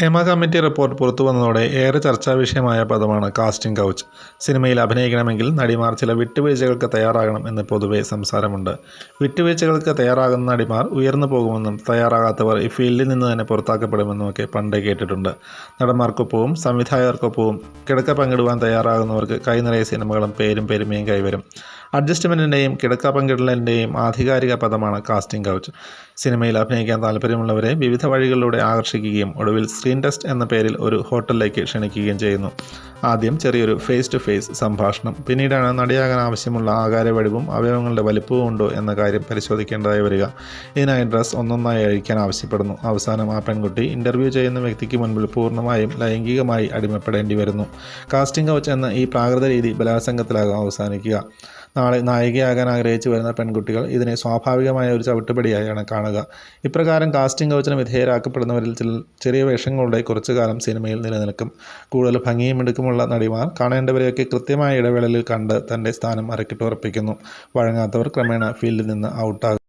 Hema committee report പുറത്തു വന്നതോടെ ഏറെ ചർച്ചാ വിഷയമായ പദമാണ് കാസ്റ്റിംഗ് കൗച്ച്. സിനിമയിൽ അഭിനയിക്കണമെങ്കിൽ നടിമാർ ചില വിട്ടുവീഴ്ചകൾക്ക് തയ്യാറാകണം എന്ന് പൊതുവെ സംസാരമുണ്ട്. വിട്ടുവീഴ്ചകൾക്ക് തയ്യാറാകുന്ന നടിമാർ ഉയർന്നു പോകുമെന്നും തയ്യാറാകാത്തവർ ഈ ഫീൽഡിൽ നിന്ന് തന്നെ പുറത്താക്കപ്പെടുമെന്നുമൊക്കെ പണ്ടേ കേട്ടിട്ടുണ്ട്. നടന്മാർക്കൊപ്പവും സംവിധായകർക്കൊപ്പവും കിടക്ക പങ്കിടുവാൻ തയ്യാറാകുന്നവർക്ക് കൈനിറയെ സിനിമകളും പേരും പെരുമയും കൈവരും. അഡ്ജസ്റ്റ്മെന്റിന്റെയും കിടക്ക പങ്കിടലിന്റെയും ആധികാരിക പദമാണ് കാസ്റ്റിംഗ് കൗച്ച്. സിനിമയിൽ അഭിനയിക്കാൻ താല്പര്യമുള്ളവരെ വിവിധ വഴികളിലൂടെ ആകർഷിക്കുകയും ഒടുവിൽ സ്ക്രീൻ ടെസ്റ്റ് എന്ന പേരിൽ ഒരു ഹോട്ടലിലേക്ക് ക്ഷണിക്കുകയും ചെയ്യുന്നു. ആദ്യം ചെറിയൊരു ഫേസ് ടു ഫേസ് സംഭാഷണം. പിന്നീടാണ് നടിയാകാൻ ആവശ്യമുള്ള ആകാര വടിവും അവയവങ്ങളുടെ വലിപ്പവും ഉണ്ടോ എന്ന കാര്യം പരിശോധിക്കേണ്ടതായി വരിക. ഇതിനായി ഡ്രസ്സ് ഒന്നൊന്നായി അഴിക്കാൻ ആവശ്യപ്പെടുന്നു. അവസാനം ആ പെൺകുട്ടി ഇന്റർവ്യൂ ചെയ്യുന്ന വ്യക്തിക്ക് മുൻപിൽ പൂർണമായും ലൈംഗികമായി അടിമപ്പെടേണ്ടി വരുന്നു. കാസ്റ്റിംഗ് കൗച്ച് എന്ന ഈ പ്രാകൃത രീതി ബലാത്സംഗത്തിലാകും അവസാനിക്കുക. നാളെ നായികയാകാൻ ആഗ്രഹിച്ചു വരുന്ന പെൺകുട്ടികൾ ഇതിനെ സ്വാഭാവികമായ ഒരു ചവിട്ടുപടിയായാണ് കാണുക. ഇപ്രകാരം കാസ്റ്റിംഗ് കൗച്ചിന് വിധേയരാക്കപ്പെടുന്നവരിൽ ചില ചെറിയ വേഷങ്ങളുടെ കുറച്ചു കാലം സിനിമയിൽ നിലനിൽക്കും. കൂടുതൽ ഭംഗിയും മിടുക്കുമുള്ള നടിമാർ കാണേണ്ടവരെയൊക്കെ കൃത്യമായ ഇടവേളയിൽ കണ്ട് തന്റെ സ്ഥാനം അരക്കിട്ടുറപ്പിക്കുന്നു വഴങ്ങാത്തവർ ക്രമേണ ഫീൽഡിൽ നിന്ന് ഔട്ടാകും.